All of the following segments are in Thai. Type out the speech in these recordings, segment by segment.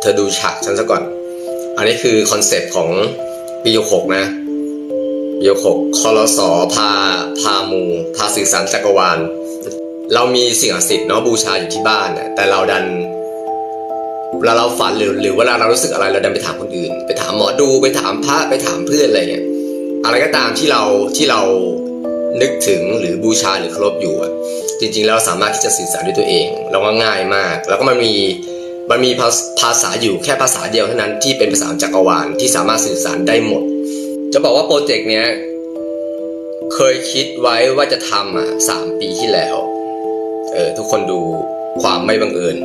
เธอดูฉากฉันซะก่อน อันนี้คือคอนเซปต์ของปีหกนะปีหกคอรสอพาพามูพาสื่อสารจักรวาล เรามีสิ่งศักดิ์สิทธิ์เนาะบูชาอยู่ที่บ้านน่ะแต่เราดันเวลาเราฝันหรือหรือเวลาเรารู้สึกอะไรเราดันไปถามคนอื่น ไปถามหมอดูไปถามพระไปถามเพื่อนอะไรเงี้ยอะไรก็ตามที่เราที่เรานึกถึงหรือบูชาหรือเคารพอยู่อะจริงๆแล้วเราสามารถที่จะสื่อสารด้วยตัวเอง เราก็ง่ายมาก แล้วก็มันมี มันมีภาษาอยู่แค่ภาษาเดียวเท่านั้นที่เป็นภาษาจักรวาลที่สามารถสื่อสารได้หมด จะบอกว่าโปรเจกต์เนี้ยเคยคิดไว้ว่าจะทำอะสามปีที่แล้วเออทุกคนดูความไม่บังเอิญ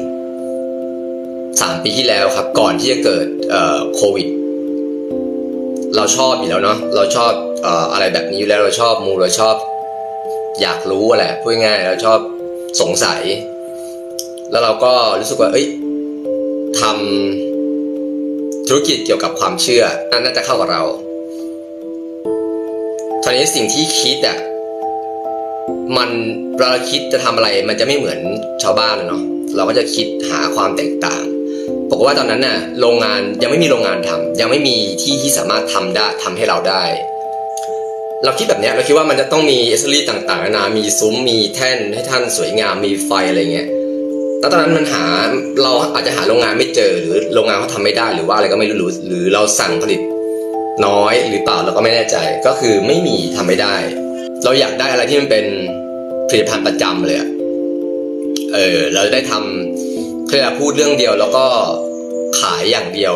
สามปีที่แล้วครับก่อนที่จะเกิดเอ่อโควิด เราชอบอยู่แล้วเนาะเราชอบเอ่ออะไรแบบนี้อยู่แล้วเราชอบมูเราชอบ อยากรู้แหละพูดง่ายเราชอบสงสัย แล้วเราก็รู้สึกว่า เอ้ย ทำธุรกิจเกี่ยวกับความเชื่อนั่นน่าจะเข้ากับเราตอนนี้สิ่งที่คิดอะมันเราคิดจะทำอะไรมันจะไม่เหมือนชาวบ้านเนาะเราก็จะคิดหาความแตกต่างบอกว่าตอนนั้นน่ะโรงงานยังไม่มีโรงงานทำยังไม่มีที่ที่สามารถทำได้ทำให้เราได้ เราคิดแบบเนี้ยเราคิดว่ามันจะต้องมีเอเซอรี่ต่างๆนานามีซุ้มมีแท่นให้ท่านสวยงามมีไฟอะไรเงี้ย แล้วตอนนั้นมันหาเราอาจจะหาโรงงานไม่เจอหรือโรงงานเขาทำไม่ได้หรือว่าอะไรก็ไม่รู้หรือเราสั่งผลิตน้อยหรือเปล่าเราก็ไม่แน่ใจก็คือไม่มีทำไม่ได้ เราอยากได้อะไรที่มันเป็นผลิตภัณฑ์ประจำเลยอะเออเราจะได้ทำคือพูดเรื่องเดียวแล้วก็ขายอย่างเดียว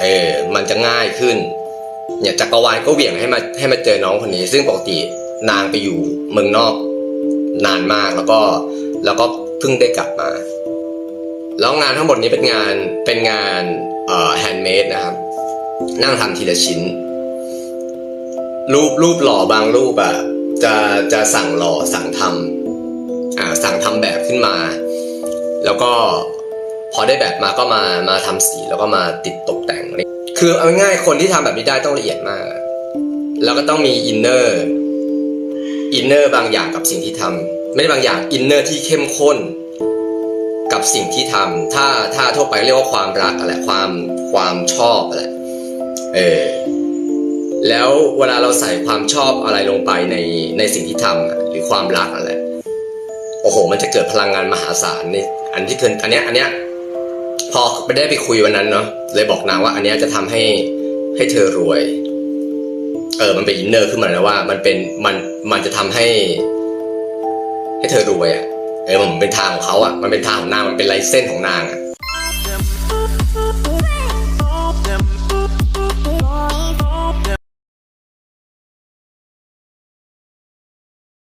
เออมันจะง่ายขึ้นเนี่ยจักรวาลก็เหวี่ยงให้มาให้มาเจอน้องคนนี้ ซึ่งปกตินางไปอยู่เมืองนอกนานมากแล้วก็แล้วก็ เพิ่งได้กลับมา แล้วงานทั้งหมดนี้เป็นงานเป็นงานเอ่อแฮนด์เมดนะครับ นั่งทำทีละชิ้น รูปรูปหล่อบางรูปอะจะจะสั่งหล่อสั่งทำอ่าสั่งทำแบบขึ้นมา แล้วก็พอได้แบบมาก็มามาทำสีแล้วก็มาติดตกแต่งคือเอาง่ายคนที่ทำแบบนี้ได้ต้องละเอียดมาก แล้วก็ต้องมีอินเนอร์อินเนอร์บางอย่างกับสิ่งที่ทำ ไม่ได้บางอย่างอินเนอร์ที่เข้มข้นกับสิ่งที่ทำถ้าถ้าทั่วไปเรียกว่าความรักอะไรความความชอบอะไรเออแล้วเวลาเราใส่ความชอบอะไรลงไปในในสิ่งที่ทำหรือความรักอะไรโอ้โห มันจะเกิดพลังงานมหาศาลในอันที่เธออันเนี้ยอันเนี้ยพอไปได้ไปคุยวันนั้นเนาะเลยบอกนางว่าอันเนี้ยจะทำให้ให้เธอรวย เออ มันเป็นอินเนอร์ขึ้นมาแล้วว่า มันเป็นมันมันจะทำให้ ให้เธอรวยอะ่ะเออมันเป็นทางของเขาอะ่ะมันเป็นทางของนางมันเป็นลายเส้นของนางอะ่ะ